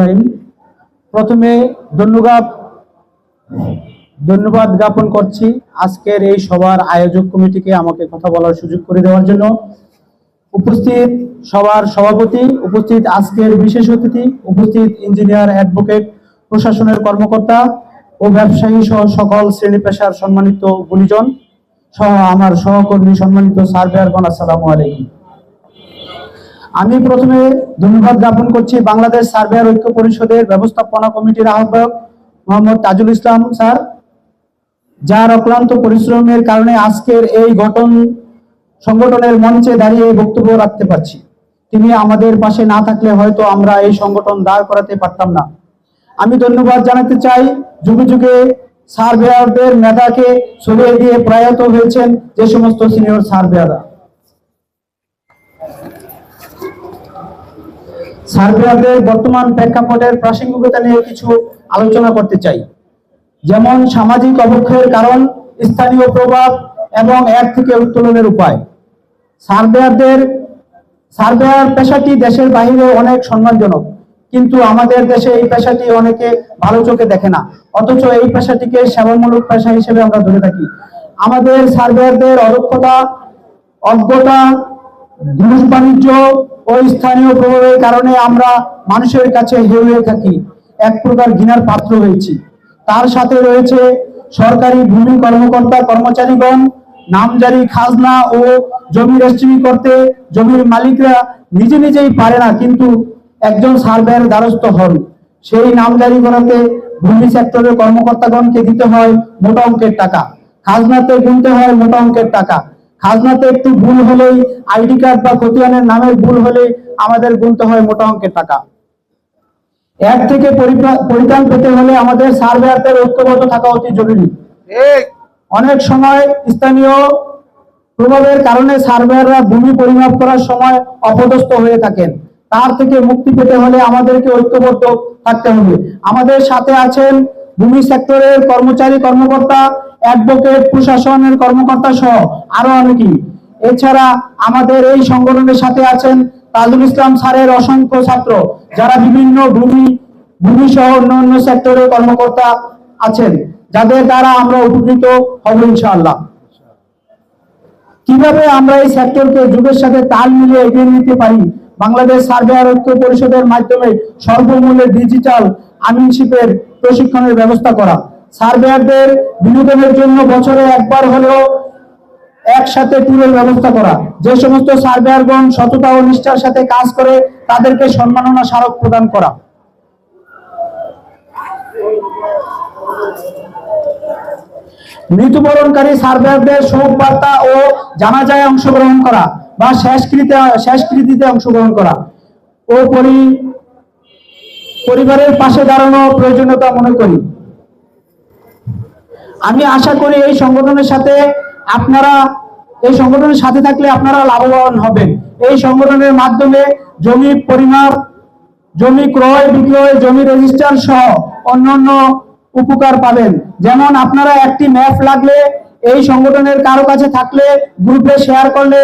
রহিম। প্রথমে ধন্যবাদ ধন্যবাদ জ্ঞাপন করছি আজকের এই সভার আয়োজক কমিটিকে আমাকে কথা বলার সুযোগ করে দেওয়ার জন্য। উপস্থিত সবার সভাপতি, উপস্থিত আজকের বিশেষ অতিথি, উপস্থিত ইঞ্জিনিয়ার অ্যাডভোকেট, প্রশাসনের কর্মকর্তা ও ব্যবসায়ী সহ সকল শ্রেণি পেশার সম্মানিত গুণীজন সহ আমার সহকর্মী সম্মানিত সার্ভেয়ারগণ, আসসালামু আলাইকুম। আমি প্রথমে ধন্যবাদ জ্ঞাপন করছি বাংলাদেশ সার্ভেয়ার ঐক্য পরিষদের ব্যবস্থাপনা কমিটির আহ্বায়ক মোহাম্মদ তাজুল ইসলাম স্যার, যার অক্লান্ত পরিশ্রমের কারণে আজকের এই গঠন সংগঠনের মঞ্চে দাঁড়িয়ে বক্তব্য রাখতে পারছি। তিনি আমাদের পাশে না থাকলে হয়তো আমরা এই সংগঠন দাঁড় করাতে পারতাম না। আমি ধন্যবাদ জানাতে চাই, যুগে যুগে সার্ভেয়ারদের মেধাকে সরিয়ে দিয়ে প্রয়াত হয়েছেন যে সমস্ত সিনিয়র সার্ভেয়াররা। সার্ভেয়ারদের বর্তমান প্রেক্ষাপটের প্রাসঙ্গিকতা নিয়ে কিছু আলোচনা করতে চাই। যেমন সামাজিক অবক্ষয়ের কারণ, স্থানীয় প্রভাব এবং এর থেকে উত্তোলনের উপায়। সার্ভেয়ারদের সার্ভেয়ার পেশাটি দেশের বাইরে অনেক সম্মানজনক, কিন্তু আমাদের দেশে এই পেশাটি অনেকে ভালো চোখে দেখে না। অথচ এই পেশাটিকে সেবামূলক পেশা হিসেবে আমরা ধরে থাকি। আমাদের সার্ভেয়ারদের অদক্ষতা, অজ্ঞতা ঘুষ বাণিজ্য ও স্থানীয় প্রভাবের কারণে আমরা মানুষের কাছে হেউ হয়ে থাকি, এক প্রকার ঘৃণার পাত্র হয়েছি। তার সাথে রয়েছে সরকারি ভূমি কর্মকর্তা কর্মচারীগণ, নামজারি খাজনা ও জমি রেজিস্ট্রি করতে জমির মালিকরা নিজে নিজেই পারে না, কিন্তু একজন সার্ভেয়ার দ্বারস্থ হন। সেই নামজারি করাতে ভূমি সেক্টরের কর্মকর্তাগণকে দিতে হয় মোটা অঙ্কের টাকা। খাজনাতে গুনতে হয় মোটা অঙ্কের টাকা। খাজনাতে একটু ভুল হলেই আইডি কার্ড বা খতিয়ানের নামের ভুল হলে আমাদের গুনতে হয় মোটা অঙ্কের টাকা। এক থেকে পরিত্রাণ পেতে হলে আমাদের সার্ভেয়ারদের ঐক্যবদ্ধ থাকা অতি জরুরি। অনেক সময় স্থানীয় প্রভাবের কারণে সার্ভেয়াররা ভূমি পরিমাপ করার সময় অপদস্থ হয়ে থাকেন। তার থেকে মুক্তি পেতে হলে আমাদেরকে ঐক্যবদ্ধ থাকতে হবে। আমাদের সাথে আছেন ভূমি সেক্টরের কর্মচারী কর্মকর্তা অ্যাডভোকেট, প্রশাসনের কর্মকর্তা সহ আরও অনেকেই। এছাড়া আমাদের এই সংগঠনের সাথে আছেন তাজুল ইসলাম স্যারের অসংখ্য ছাত্র, যারা বিভিন্ন ভূমি ভূমি সহ অন্যান্য সেক্টরের কর্মকর্তা আছেন, যাদের দ্বারা আমরা উপকৃত হব ইনশাআল্লাহ। কীভাবে আমরা এই সেক্টরকে যুগের সাথে তাল মিলিয়ে এগিয়ে নিতে পারি? বাংলাদেশ সার্ভেয়ার ঐক্য পরিষদের মাধ্যমে স্বল্পমূল্যে ডিজিটাল আমিনশিপের প্রশিক্ষণের ব্যবস্থা করা। সার্ভেয়ারদের বিনোদনের জন্য বছরে একবার হলেও একসাথে ট্যুরের ব্যবস্থা করা। যে সমস্ত সার্ভেয়ারগণ সততা ও নিষ্ঠার সাথে কাজ করে, তাদেরকে সম্মাননা স্মারক প্রদান করা। মৃত্যুবরণকারী সার্ভেয়ারদের শোক বার্তা ও জানাজায় অংশগ্রহণ করা বা শেষকৃতে শেষকৃতিতে অংশগ্রহণ করা। ও পরিবারের পাশে দাঁড়ানো প্রয়োজনীয়তা মনে করি। আমি আশা করি এই সংগঠনের সাথে আপনারা, এই সংগঠনের সাথে থাকলে আপনারা লাভবান হবেন। এই সংগঠনের মাধ্যমে জমি পরিমাপ জমি ক্রয় বিক্রয়, জমি রেজিস্টার সহ অন্যান্য উপকার পাবেন। যেমন আপনারা একটি ম্যাপ লাগলে, এই সংগঠনের কারও কাছে থাকলে গ্রুপে শেয়ার করলে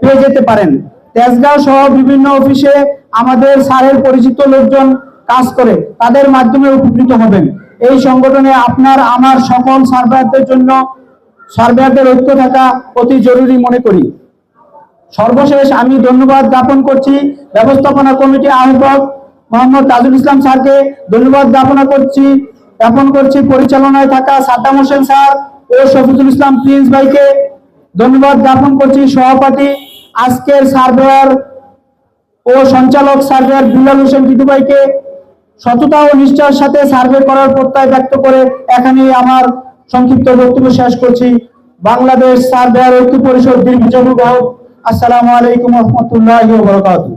পেয়ে যেতে পারেন। তেজগাঁও সহ বিভিন্ন অফিসে আমাদের স্যারের পরিচিত লোকজন কাজ করে, তাদের মাধ্যমে উপকৃত হবেন। এই সংগঠনে আপনার, আমার সকল সার্ভেয়ারদের জন্য সার্ভেয়ারদের ঐক্য থাকা অতি জরুরি মনে করি। সর্বশেষ আমি ধন্যবাদ জ্ঞাপন করছি ব্যবস্থাপনা কমিটি আহ্বায়ক মোহাম্মদ তাজুল ইসলাম স্যারকে। ধন্যবাদ জ্ঞাপনা করছি, জ্ঞাপন করছি পরিচালনায় থাকা সাদ্দাম হোসেন স্যার ও শফিকুল ইসলাম প্রিন্স ভাইকে। ধন্যবাদ জ্ঞাপন করছি সহপাঠী, আজকের সার্ভেয়ার ও সঞ্চালক সার্ভেয়ার বিলাল হোসেন টিটু ভাইকে সততা ও নিষ্ঠার সাথে সার্ভে করার প্রত্যয় ব্যক্ত করে এখানে আমার সংক্ষিপ্ত বক্তব্য শেষ করছি। বাংলাদেশ সার্ভেয়ার ঐক্য পরিষদ দীর্ঘ হোক আসসালামু আলাইকুম রহমতুল্লাহ বরকাতুহ।